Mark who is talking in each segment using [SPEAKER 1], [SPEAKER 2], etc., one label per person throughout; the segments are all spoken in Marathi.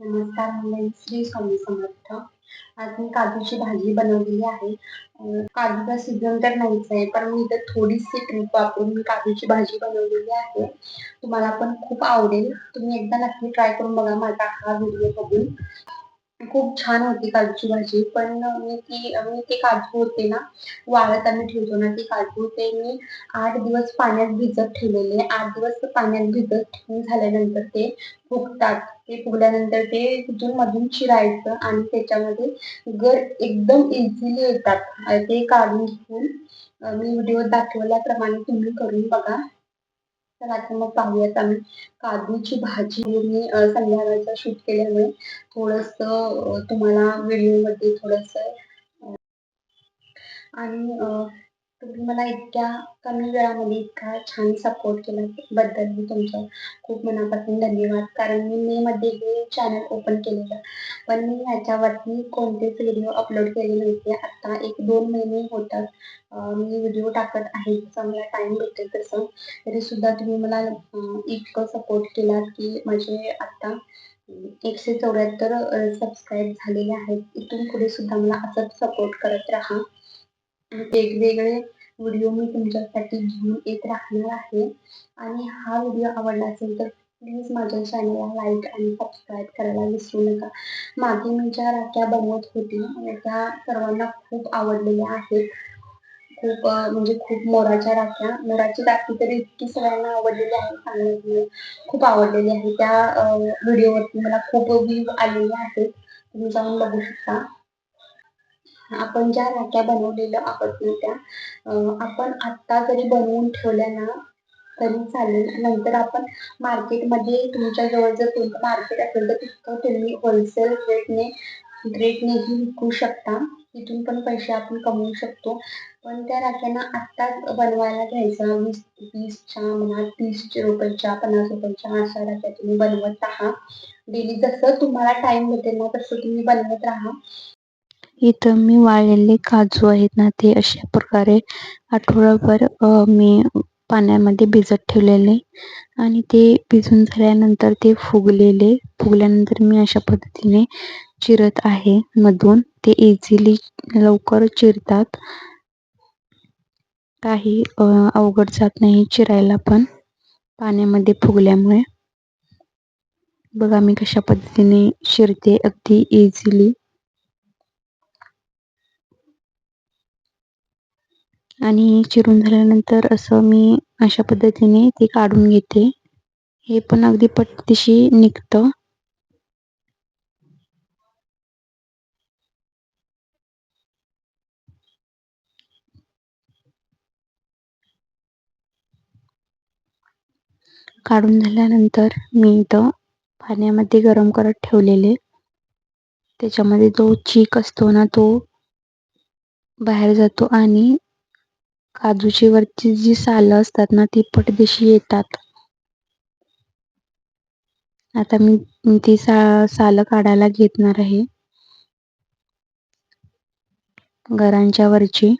[SPEAKER 1] नमस्कार मंडळी श्री स्वामी समर्थ. आज मी काजूची भाजी बनवलेली आहे. काजूचा सीझन तर नाहीच आहे पण मी इथं थोडीशी ट्रिप वापरून मी काजूची भाजी बनवलेली आहे. तुम्हाला पण खूप आवडेल. तुम्ही एकदा नक्की ट्राय करून बघा माझा हा व्हिडिओ बघून. खूप छान होती काजूची भाजी. पण मी ती मी ते काजू होते ना वाळत आम्ही ठेवतो ना ते काजू ते मी आठ दिवस पाण्यात भिजत ठेवलेले. आठ दिवस पाण्यात भिजत ठेवून झाल्यानंतर ते फुगतात. ते फुगल्यानंतर ते तिथून मधून चिरायचं आणि त्याच्यामध्ये गर एकदम इझिली येतात. ते काढून घेऊन मी व्हिडिओ दाखवल्याप्रमाणे तुम्ही करून बघा. तर आता मग पाहूयात आम्ही काजूची भाजी मी संध्याकाळचा शूट केल्यामुळे थोडस तुम्हाला व्हिडिओमध्ये थोडस आणि तुम्ही मला इतक्या कमी वेळामध्ये इतका छान सपोर्ट केला बद्दल मी तुमचं खूप मनापासून धन्यवाद. कारण मी मे मध्ये हे चॅनल ओपन केलेलं. पण मी ह्याच्यावरती कोणतेच व्हिडिओ अपलोड केले नव्हते. आता एक दोन महिने होतात मी व्हिडिओ टाकत आहे. चांगला टाईम टाइम भेटेल तसं. तरी सुद्धा तुम्ही मला इतकं सपोर्ट केलात की माझे आता एकशे चौऱ्याहत्तर सबस्क्राईब झालेले आहेत. इथून पुढे सुद्धा मला असंच सपोर्ट करत राहा. वेगवेगळे व्हिडिओ मी तुमच्यासाठी घेऊन येत राहणार आहे. आणि हा व्हिडिओ आवडला असेल तर प्लीज माझ्या चॅनलला लाईक आणि सबस्क्राईब करायला विसरू नका. मागे मी ज्या राख्या बनवत होती त्या सर्वांना खूप आवडलेल्या आहेत. खूप म्हणजे खूप मोराच्या राख्या. मोराची राखी तरी इतकी सगळ्यांना आवडलेली आहे सांगण्यात खूप आवडलेली आहे. त्या व्हिडिओवरती मला खूप व्ह्यूज आलेले आहेत. तुम्ही जाऊन बघू शकता. आपण ज्या राख्या बनवलेल्या आहोत ना त्या आपण आत्ता जरी बनवून ठेवल्या ना तरी चालेल. नंतर आपण मार्केटमध्ये तुमच्या जवळ जर कोणतं मार्केट असेल तर तिथं तुम्ही होलसेल रेटने रेटनेही विकू शकता. तिथून पण पैसे आपण कमवू शकतो. पण त्या राख्यांना आत्ताच बनवायला घ्यायचं. वीस वीसच्या म्हणा तीस रुपयाच्या पन्नास रुपयाच्या अशा राख्या तुम्ही बनवत राहा. डेली जसं तुम्हाला टाइम भेटेल ना तसं तुम्ही बनवत राहा.
[SPEAKER 2] इथं मी वाळलेले काजू आहेत ना ते अशा प्रकारे आठवडाभर मी पाण्यामध्ये भिजत ठेवलेले आणि ते भिजून झाल्यानंतर ते फुगलेले. फुगल्यानंतर मी अशा पद्धतीने चिरत आहे. मधून ते इझिली लवकर चिरतात. काही अवघड जात नाही चिरायला पण पाण्यामध्ये फुगल्यामुळे. बघा मी कशा पद्धतीने चिरते. अगदी इझिली आणि चिरून झाल्यानंतर असं मी अशा पद्धतीने ते काढून घेते. हे पण अगदी पट्टीशी निघतं. काढून झाल्यानंतर मी इथं पाण्यामध्ये गरम करत ठेवलेले. त्याच्यामध्ये जो चीक असतो ना तो बाहेर जातो आणि काजूची वरची जी सालं असतात ना ती पटदिशी येतात. आता मी ती सा सालं काढायला घेतणार आहे. घरांच्या वरची.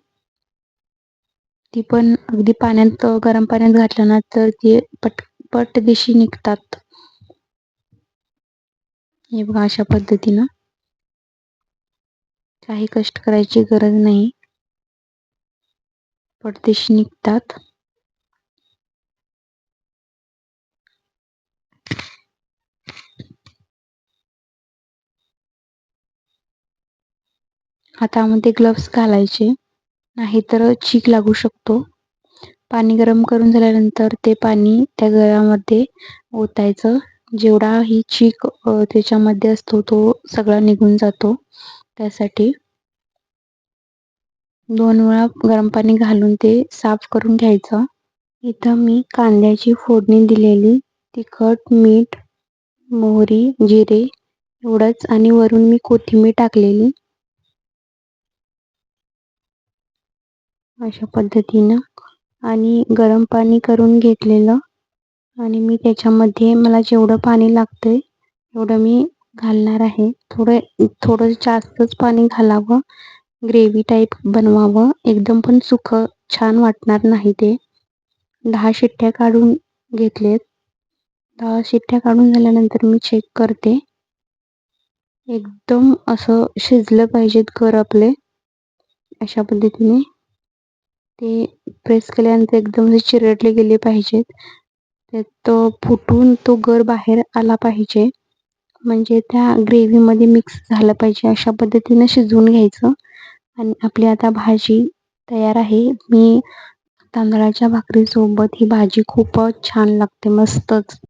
[SPEAKER 2] ती पण अगदी पाण्यात गरम पाण्यात घातलं ना तर ती पट पटदिशी निघतात. हे बघा अशा पद्धतीनं. काही कष्ट करायची गरज नाही. पटदिशी निघतात. हातामध्ये ग्लव्स घालायचे नाहीतर चीक लागू शकतो. पाणी गरम करून झाल्यानंतर ते पाणी त्या गळ्यामध्ये ओतायचं. जेवढा ही चीक त्याच्यामध्ये असतो तो सगळा निघून जातो. त्यासाठी दोन वेळा गरम पाणी घालून ते साफ करून घ्यायचं. इथं मी कांद्याची फोडणी दिलेली तिखट मीठ मोहरी जिरे एवढंच आणि वरून मी कोथिंबीर टाकलेली. अशा पद्धतीनं आणि गरम पाणी करून घेतलेलं आणि मी त्याच्यामध्ये मला जेवढं पाणी लागतंय एवढं मी घालणार आहे. थोडं थोडं जास्तच पाणी घालावं ग्रेव्ही टाईप बनवावं. एकदम पण सुखं छान वाटणार नाही ते. दहा शिट्ट्या काढून घेतलेत. दहा शिट्ट्या काढून झाल्यानंतर मी चेक करते. एकदम असं शिजलं पाहिजेत कर आपले. अशा पद्धतीने. ते प्रेस केल्यानंतर एकदम चिरडले गेले पाहिजेत. त्यात फुटून तो गर बाहेर आला पाहिजे. म्हणजे त्या ग्रेव्हीमध्ये मिक्स झालं पाहिजे. अशा पद्धतीनं शिजवून घ्यायचं. आणि आपली आता भाजी तयार आहे. मी तांदळाच्या भाकरीसोबत ही भाजी खूपच छान लागते मस्तच.